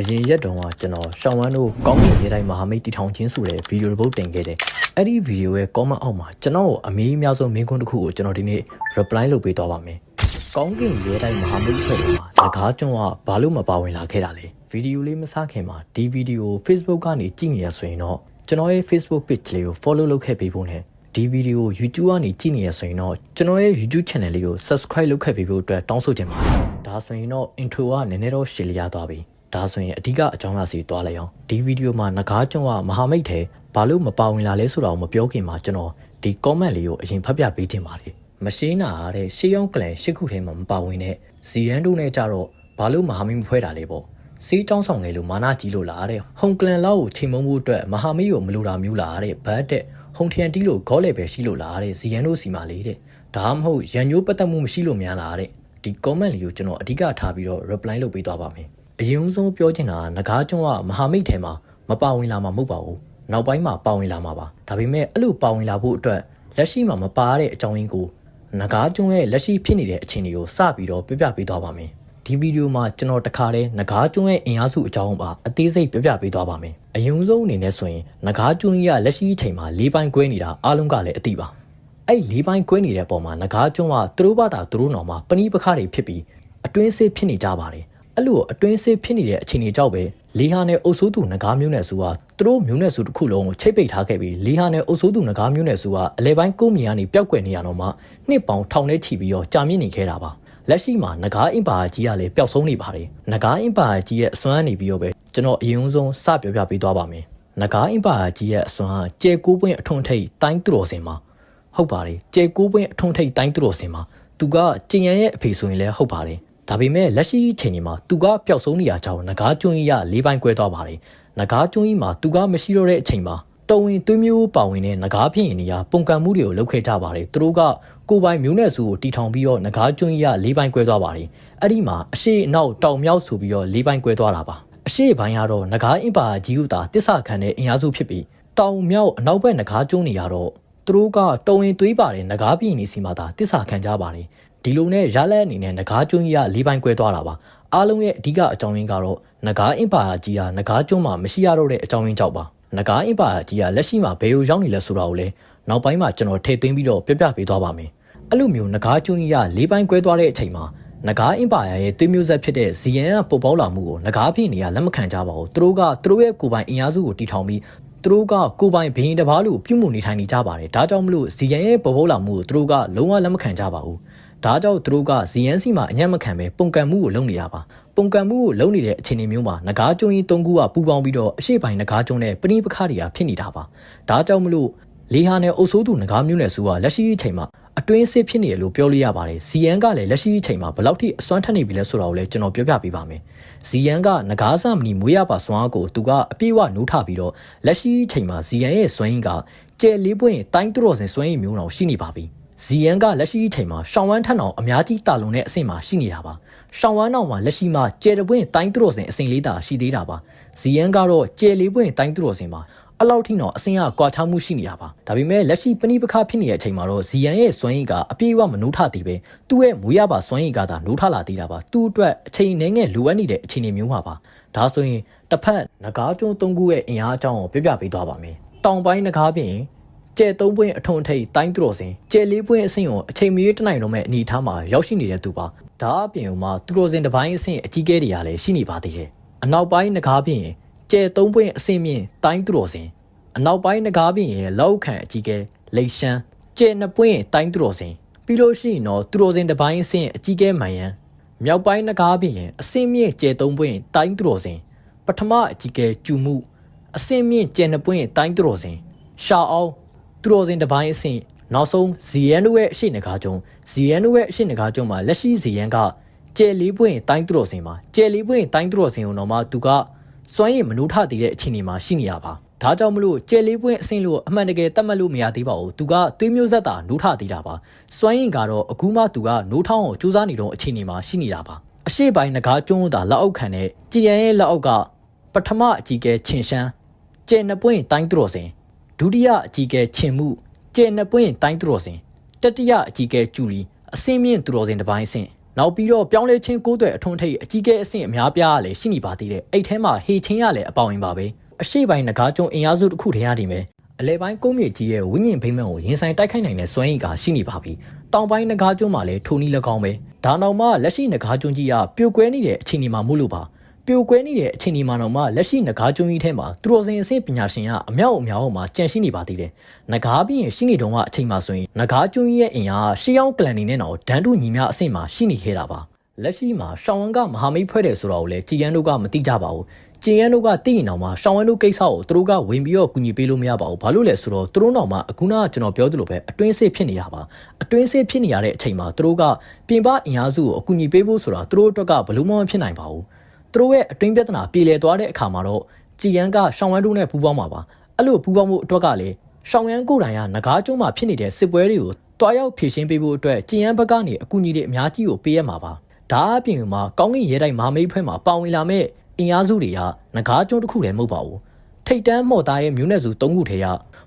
အရင်ရက်တုန်းကကျွန်တော်ရှောင်းဝမ်းတို့ကောင်းကင်ရေးတိုင်းမဟာမိတ်တီထောင်ချင်းဆိုတဲ့ဗီဒီယိုတစ်ပုဒ်တင်ခဲ့တယ်။အဲ့ဒီဗီဒီယိုရဲ့ comment အောက်မှာကျွန်တော်ကိုအမေးအများဆုံးမင်းကွန်းတစ်ခုကိုကျွန်တော်ဒီနေ့ reply လုပ်ပေးသွားပါမယ်။ကောင်းကင်ရေးတိုင်းမဟာမိတ်ဖွဲ့တွေမှာငကားကျွန်းကဘာလို့မပါဝင်လာခဲ့တာလဲ။ဗီဒီယိုလေးမစခင်မှာဒီဗီဒီယို Facebook ကနေကြည့်နေရဆိုရင်တော့ကျွန်တော်ရဲ့ Facebook page လေးကို follow လုပ်ခဲ့ပေးဖို့နဲ့ဒီဗီဒီယို YouTube ကနေကြည့်နေရဆိုရင်တော့ကျွန်တော်ရဲ့ YouTube channel လေးကို subscribe လုပ်ခဲ့ပေးဖို့အတွက်တောင်းဆိုချင်ပါတယ်။ဒါဆိုရင်တော့ intro ကနည်းနည်းတော့ရှင်းလျားသွားပြီ။ ဒါဆိုရင်အဓိကအကြောင်းအရာစီသွားလိုက်အောင်ဒီဗီဒီယိုမှာငကားကျွန်းကမဟာမိတ်ထဲဘာလို့မပါဝင်လာလဲဆိုတာကိုမပြောခင်မှာကျွန်တော်ဒီ comment လေးကိုအရင်ဖတ်ပြပေးချင်ပါတယ်။မရှင်းနာရတဲ့ရှေးရောင်းကလန်ရှစ်ခုထဲမှာမပါဝင်တဲ့ဇီယန်တို့နဲ့ကြတော့ဘာလို့မဟာမိတ်မဖွဲတာလဲပေါ့။စေးချောင်းဆောင်ငယ်လို့မာနာကြီးလို့လားတဲ့။ဟုန်ကလန်လောက်ကိုချိန်မုံမှုအတွက်မဟာမိတ်ကိုမလိုတာမျိုးလားတဲ့။ဘတ်တဲ့ဟုန်ထန်တီလို့ဂေါလေပဲရှိလို့လားတဲ့။ဇီယန်တို့စီမာလေးတဲ့။ဒါမှမဟုတ်ရန်ညိုးပတ်သက်မှုမရှိလို့များလားတဲ့။ဒီ comment လေးကိုကျွန်တော်အဓိကထားပြီးတော့ reply လုပ်ပေးသွားပါမယ်။ အရင်ဆုံးပြောချင်တာကငကားကျွန်းကမဟာမိတ်ထဲမှာမပါဝင်လာမှာမဟုတ်ပါဘူး။နောက်ပိုင်းမှာပါဝင်လာမှာပါ။ဒါပေမဲ့အဲ့လိုပါဝင်လာဖို့အတွက်လက်ရှိမှာမပါတဲ့အကြောင်းရင်းကိုငကားကျွန်းရဲ့လက်ရှိဖြစ်နေတဲ့အခြေအနေကိုစပြီးတော့ပြပြပေးသွားပါမယ်။ဒီဗီဒီယိုမှာကျွန်တော်တခါတည်းငကားကျွန်းရဲ့အင်အားစုအကြောင်းပါအသေးစိတ်ပြပြပေးသွားပါမယ်။အရင်ဆုံးအနေနဲ့ဆိုရင်ငကားကျွန်းကြီးကလက်ရှိအချိန်မှာ၄ပိုင်းကွဲနေတာအားလုံးကလည်းအသိပါ။အဲ့၄ပိုင်းကွဲနေတဲ့ပုံမှာငကားကျွန်းကသူတို့ဘာသာသူတို့တော်မှာပဏိပခတွေဖြစ်ပြီးအတွင်းစစ်ဖြစ်နေကြပါတယ်။ အဲ့လိုအတွင်းစစ်ဖြစ်နေတဲ့အခြေအနေကြောင့်ပဲလီဟာနဲ့အုပ်စိုးသူငကားမျိုးနဲ့စုကသူတို့မျိုးနဲ့စုတစ်ခုလုံးကိုချိတ်ပိတ်ထားခဲ့ပြီးလီဟာနဲ့အုပ်စိုးသူငကားမျိုးနဲ့စုကအလဲပိုင်းကိုမီကနေပျောက်ကွယ်နေရတော့မှနှစ်ပေါင်ထောင်ထဲချီပြီးတော့ကြာမြင့်နေခဲ့တာပါလက်ရှိမှာငကားအင်ပါကြီးကလည်းပျောက်ဆုံးနေပါတယ်ငကားအင်ပါကြီးရဲ့အစွမ်းနေပြီးတော့ပဲကျွန်တော်အရင်ဆုံးစပြောပြပေးသွားပါမယ်ငကားအင်ပါကြီးရဲ့အစွမ်းကကျဲကိုးပွင့်အထွန်းထိပ်တိုင်းသူတော်စင်မှာဟုတ်ပါတယ်ကျဲကိုးပွင့်အထွန်းထိပ်တိုင်းသူတော်စင်မှာသူကကျင်ရန်ရဲ့အဖေဆိုရင်လည်းဟုတ်ပါတယ် ဒါပေမဲ့လက်ရှိအချိန်ဒီမှာသူကပျောက်ဆုံးနေရကြောင်းငကားကျွန်းကြီးက၄ပိုင်းကွဲသွားပါတယ်။ငကားကျွန်းကြီးမှာသူကမရှိတော့တဲ့အချိန်မှာတော်ဝင်သွေးမျိုးပါဝင်တဲ့ငကားဖြစ်ရင်နေရာပုံကံမှုတွေကိုလုပ်ခဲ့ကြပါတယ်။သူတို့ကကိုပိုင်မျိုးနဲ့စုကိုတီထောင်ပြီးတော့ငကားကျွန်းကြီးက၄ပိုင်းကွဲသွားပါတယ်။အဲ့ဒီမှာအရှိအနောက်တောင်မြောက်ဆိုပြီးတော့၄ပိုင်းကွဲသွားတာပါ။အရှိပိုင်းကတော့ငကားအင်ပါကြီးဥတာတစ္ဆာခံတဲ့အင်အားစုဖြစ်ပြီးတောင်မြောက်အနောက်ဘက်ငကားကျွန်းတွေကတော့သူတို့ကတော်ဝင်သွေးပါတဲ့ငကားပြည်နေစီမှာသာတစ္ဆာခံကြပါတယ်။ ဒီလိုနဲ့ရလက်အနေနဲ့ငကားကျွန်းကြီးက၄ပိုင်းကွဲသွားတာပါအားလုံးရဲ့အဓိကအကြောင်းရင်းကတော့ငကားအင်ပါယာကြီးကငကားကျွန်းမှာမရှိရတော့တဲ့အကြောင်းရင်းကြောင့်ပါငကားအင်ပါယာကြီးကလက်ရှိမှာဘယ်လိုရောက်နေလဲဆိုတာကိုလည်းနောက်ပိုင်းမှာကျွန်တော်ထည့်သွင်းပြီးတော့ပြပြပေးသွားပါမယ်အဲ့လိုမျိုးငကားကျွန်းကြီးက၄ပိုင်းကွဲသွားတဲ့အချိန်မှာနဂါအင်ပါယာရဲ့သွေးမျိုးဆက်ဖြစ်တဲ့ဇီယန်ကပုတ်ပေါက်လာမှုကိုနဂါဖြစ်နေရလက်မခံကြပါဘူးသူတို့ကသူတို့ရဲ့ကိုပိုင်အင်အားစုကိုတီထောင်ပြီးသူတို့ကကိုပိုင်ဘင်းတဘာလို့ပြုမှုနေထိုင်နေကြပါတယ်ဒါကြောင့်မလို့ဇီယန်ရဲ့ပုတ်ပေါက်လာမှုကိုသူတို့ကလုံးဝလက်မခံကြပါဘူး ဒါကြောင့်သူတို့က ZNC မှာအညံ့မခံပဲပုံကံမှုကိုလုပ်နေတာပါပုံကံမှုကိုလုပ်နေတဲ့အခြေအနေမျိုးမှာငကားကျွန်းကြီး၃ခုကပူပေါင်းပြီးတော့အရှိပိုင်းငကားကျွန်းနဲ့ပဏိပခတွေကဖြစ်နေတာပါဒါကြောင့်မလို့လေဟာနဲ့အုပ်ဆိုးသူငကားမျိုးနဲ့ဆိုကလက်ရှိအချိန်မှာအတွင်းစစ်ဖြစ်နေရလို့ပြောလို့ရပါတယ်။ ZN ကလည်းလက်ရှိအချိန်မှာဘယ်လောက်ထိအစွမ်းထက်နေပြီလဲဆိုတာကိုလည်းကျွန်တော်ပြောပြပေးပါမယ်။ ZN ကငကားစမနီမွေးရပါစွမ်းအားကိုသူကအပြည့်အဝနိုးထပြီးတော့လက်ရှိအချိန်မှာ ZN ရဲ့စွမ်းရင်းကကျဲလေးပွင့်တိုင်းသူတော်စင်စွမ်းရင်းမျိုးတော်ရှိနေပါပြီ။ ဇီယန်ကလက်ရှိအချိန်မှာရှောင်းဝမ်းထက်အောင်အများကြီးတာလွန်တဲ့အဆင့်မှာရှိနေတာပါရှောင်းဝမ်းနောက်မှာလက်ရှိမှာကျယ်တပွင့်တိုင်းသူတော်စင်အဆင့်လေးတာရှိသေးတာပါဇီယန်ကတော့ကျယ်လေးပွင့်တိုင်းသူတော်စင်မှာအလောက်ထိတော့အဆင့်ကကွာခြားမှုရှိနေတာပါဒါပေမဲ့လက်ရှိပဏိပခဖြစ်နေတဲ့အချိန်မှာတော့ဇီယန်ရဲ့စွမ်းရည်ကအပြည့်အဝမနိုးထသေးပဲသူ့ရဲ့မူရပါစွမ်းရည်ကသာနိုးထလာသေးတာပါသူ့အတွက်အချိန်နှဲငယ်လိုအပ်နေတဲ့အခြေအနေမျိုးမှာပါဒါဆိုရင်တစ်ဖက်ငကားကျွန်းသုံးခုရဲ့အင်အားအကြောင်းကိုပြပြပေးသွားပါမယ်တောင်ပိုင်းငကားပြင် ကျဲ၃ပွင့်အထုံထိပ်တိုင်းသူတော်စင်ကျဲ၄ပွင့်အဆင့်ကိုအချိန်မီတနိုင်တော့မဲ့အနေအထားမှာရောက်ရှိနေတဲ့သူပါဒါအပြင်မှာသူတော်စင်တစ်ပိုင်းအဆင့်အကြီးကဲတွေကလည်းရှိနေပါသေးတယ်အနောက်ပိုင်းငကားပြင်ကျဲ၃ပွင့်အဆင့်မြင့်တိုင်းသူတော်စင်အနောက်ပိုင်းငကားပြင်ရဲ့လောက်ခံအကြီးကဲလိတ်ရှမ်းကျဲ၂ပွင့်တိုင်းသူတော်စင်ပြီးလို့ရှိရင်တော့သူတော်စင်တစ်ပိုင်းအဆင့်အကြီးကဲမှန်ရန်မြောက်ပိုင်းငကားပြင်အဆင့်မြင့်ကျဲ၃ပွင့်တိုင်းသူတော်စင်ပထမအကြီးကဲကျူမှုအဆင့်မြင့်ကျဲ၂ပွင့်တိုင်းသူတော်စင်ရှာအောင် သူတော်စင်တစ်ပိုင်းအဆင့်နောက်ဆုံးဇီယန်တို့ရဲ့အရှိနဂါကျုံဇီယန်တို့ရဲ့အရှိနဂါကျုံမှာလက်ရှိဇီယန်ကကျဲလေးပွင့်တိုင်းသူတော်စင်မှာကျဲလေးပွင့်တိုင်းသူတော်စင်ကိုတော့မှသူကစွမ်းရည်မနှုတ်ထသေးတဲ့အခြေအနေမှာရှိနေရပါဒါကြောင့်မလို့ကျဲလေးပွင့်အဆင့်လို့အမှန်တကယ်တတ်မှတ်လို့မရသေးပါဘူးသူကသွေးမျိုးဆက်တာနှုတ်ထသေးတာပါစွမ်းရည်ကတော့အခုမှသူကနှုတ်ထောင်းကိုစူးစမ်းနေတော့အခြေအနေမှာရှိနေတာပါအရှိပိုင်းငကားကျွန်းသာလက်အောက်ခံတဲ့ကြည်ရန်ရဲ့လက်အောက်ကပထမအကြီးကဲချင်းရှမ်းကျဲနှစ်ပွင့်တိုင်းသူတော်စင် ဒုတိယအကြီးကဲချင်မှုကျဲနှစ်ပွင့်တိုင်းသူတော်စင်တတိယအကြီးကဲကျူလီအစင်းမြင့်သူတော်စင်တစ်ပိုင်းစင်နောက်ပြီးတော့ပြောင်းလဲချင်းကိုးသွဲအထွန်းထိပ်အကြီးကဲအဆင့်အများပြားကလည်းရှိနေပါသေးတယ်အဲ့ထဲမှာဟေချင်းရလည်းအပေါဝင်ပါပဲအရှိပိုင်းငကားကျုံအင်အားစုတစ်ခုတည်းရနေမယ်အလဲပိုင်းကုန်းမြေကြီးရဲ့ဝိညာဉ်ဖိမ့်မှန်ကိုရင်ဆိုင်တိုက်ခိုက်နိုင်တဲ့စွမ်းရည်ကရှိနေပါပြီတောင်ပိုင်းငကားကျုံမှာလည်းထိုနည်း၎င်းပဲဒါနောက်မှလက်ရှိငကားကျုံကြီးကပြိုကွဲနေတဲ့အခြေအနေမှာမို့လို့ပါ ပြိုကွဲနေတဲ့အခြေအနေမှာတော့မှလက်ရှိငကားကျုံကြီးထဲမှာသူတော်စင်အဆင့်ပညာရှင်ကအမြောက်အများအောင်မှာကြန့်ရှိနေပါသေးတယ်ငကားပြီးရင်ရှိနေတော့မှအချိန်မှဆိုရင်ငကားကျုံကြီးရဲ့အင်အားရှေးအောင်ကလန်နေနဲ့တော့ဒန်းတူညီများအဆင့်မှာရှိနေခဲ့တာပါလက်ရှိမှာရှောင်းဝမ်ကမဟာမိတ်ဖွဲ့တယ်ဆိုတော့လေကြည်ရန်တို့ကမသိကြပါဘူးကျင်ရန်တို့ကသိရင်တော့မှရှောင်းဝမ်တို့ကိစ္စကိုသူတို့ကဝင်ပြီးတော့ကူညီပေးလို့မရပါဘူးဘာလို့လဲဆိုတော့သူတို့တော့မှအခုနကကျွန်တော်ပြောသလိုပဲအတွင်းစစ်ဖြစ်နေတာပါအတွင်းစစ်ဖြစ်နေရတဲ့အချိန်မှာသူတို့ကပြင်ပအင်အားစုကိုအကူအညီပေးဖို့ဆိုတာသူတို့အတွက်ကဘလို့မှမဖြစ်နိုင်ပါဘူး သူတို့ရဲ့အတွင်းပြဿနာပြေလည်သွားတဲ့အခါမှာတော့ကြည်ရန်ကရှောင်းဝမ်တို့နဲ့ပူးပေါင်းမှာပါအဲ့လိုပူးပေါင်းမှုအတွက်ကလည်းရှောင်းရန်ကိုယ်တိုင်ကငကားကျုံးမှာဖြစ်နေတဲ့စစ်ပွဲတွေကိုတွားရောက်ဖြည့်ရှင်းပေးဖို့အတွက်ကြည်ရန်ဘက်ကနေအကူအညီတွေအများကြီးကိုပေးရမှာပါဒါအပြင်မှာကောင်းကင်ရဲတိုက်မဟာမိတ်ဖွဲ့မှာပါဝင်လာမဲ့အင်အားစုတွေကငကားကျုံးတစ်ခုတည်းမဟုတ်ပါဘူးထိတ်တန်းမော်သားရဲ့မျိုးနွယ်စု၃ခုထဲက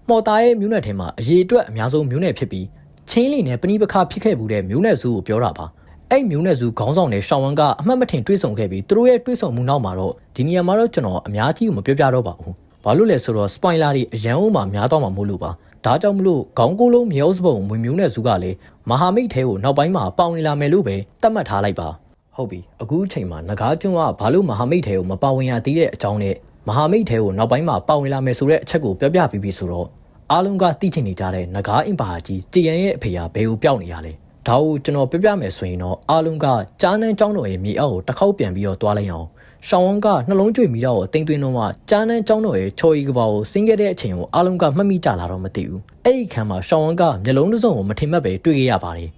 မော်သားရဲ့မျိုးနွယ်ထဲမှာအရေးအတွက်အများဆုံးမျိုးနွယ်ဖြစ်ပြီးချင်းလီနဲ့ပဏိပခဖြစ်ခဲ့မှုတဲ့မျိုးနွယ်စုကိုပြောတာပါ အဲ့မျိုးနွယ်စုခေါင်းဆောင်တဲ့ရှောင်းဝမ်ကအမှတ်မထင်တွေးဆုံခဲ့ပြီးသူတို့ရဲ့တွေးဆုံမှုနောက်မှာတော့ဒီနေရာမှာတော့ကျွန်တော်အများကြီးကိုမပြောပြတော့ပါဘူးဘာလို့လဲဆိုတော့ spoiler တွေအရန်အောင်မှများတော့မှာမို့လို့ပါဒါကြောင့်မလို့ခေါင်းကိုလုံးမြေဩစပုံမွေမျိုးနဲ့စုကလည်းမဟာမိတ်ထဲကိုနောက်ပိုင်းမှာပေါဝင်လာမယ်လို့ပဲသတ်မှတ်ထားလိုက်ပါဟုတ်ပြီအခုအချိန်မှာငကားကျွန်းကဘာလို့မဟာမိတ်ထဲကိုမပါဝင်ရသေးတဲ့အကြောင်းနဲ့မဟာမိတ်ထဲကိုနောက်ပိုင်းမှာပါဝင်လာမယ်ဆိုတဲ့အချက်ကိုပြောပြပြီးပြီဆိုတော့အားလုံးကသိချင်နေကြတဲ့ငကားအင်ပါကြီးကြည်ရန်ရဲ့အဖေကဘယ်ကိုပျောက်နေရလဲ ဒါကိုကျွန်တော်ပြပြမယ်ဆိုရင်တော့အားလုံးကကြားနှန်းကျောင်းတော်ရဲ့မြေအောက်ကိုတစ်ခေါက်ပြန်ပြီးတော့တွားလိုက်အောင်ရှောင်းဝန်းကနှလုံးကြွေမိတော့တင်သွင်းတော့မှကြားနှန်းကျောင်းတော်ရဲ့ချော်ရီကဘာကိုဆင်းခဲ့တဲ့အချိန်ကိုအားလုံးကမှတ်မိကြလာတော့မသိဘူးအဲ့ဒီခံမှာရှောင်းဝန်းကမျက်လုံးတစ်စုံကိုမထင်မှတ်ပဲတွေ့ခဲ့ရပါတယ်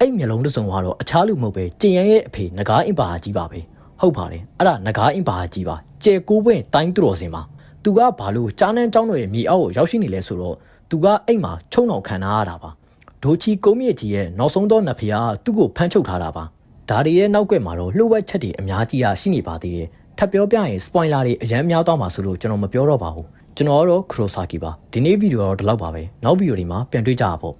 အဲ့မျက်လုံးတစ်စုံကတော့အခြားလူမဟုတ်ပဲကျင်ရန်ရဲ့အဖေငကားအင်ပါကြီးပါပဲဟုတ်ပါတယ်အဲ့ဒါငကားအင်ပါကြီးပါကျဲကိုးပွင့်တိုင်းသူတော်စင်ပါသူကဘာလို့ကြားနှန်းကျောင်းတော်ရဲ့မြေအောက်ကိုရောက်ရှိနေလဲဆိုတော့သူကအိမ်မှာချုံအောင်ခံထားရတာပါ ဒိုချီကုန်းမြင့်ကြီးရဲ့နောက်ဆုံးသောနဖေကသူ့ကိုဖမ်းချုပ်ထားတာပါဒါတွေရဲ့နောက်ကွယ်မှာတော့လှုပ်ဝက်ချက်တွေအများကြီးအားရှိနေပါသေးတယ်ထပ်ပြောပြရင် spoiler တွေအများများတော့မှာဆိုလို့ကျွန်တော်မပြောတော့ပါဘူးကျွန်တော်ကတော့ခရိုဆာကီပါဒီနေ့ဗီဒီယိုတော့ဒီလောက်ပါပဲနောက်ဗီဒီယိုဒီမှာပြန်တွေ့ကြပါပေါ့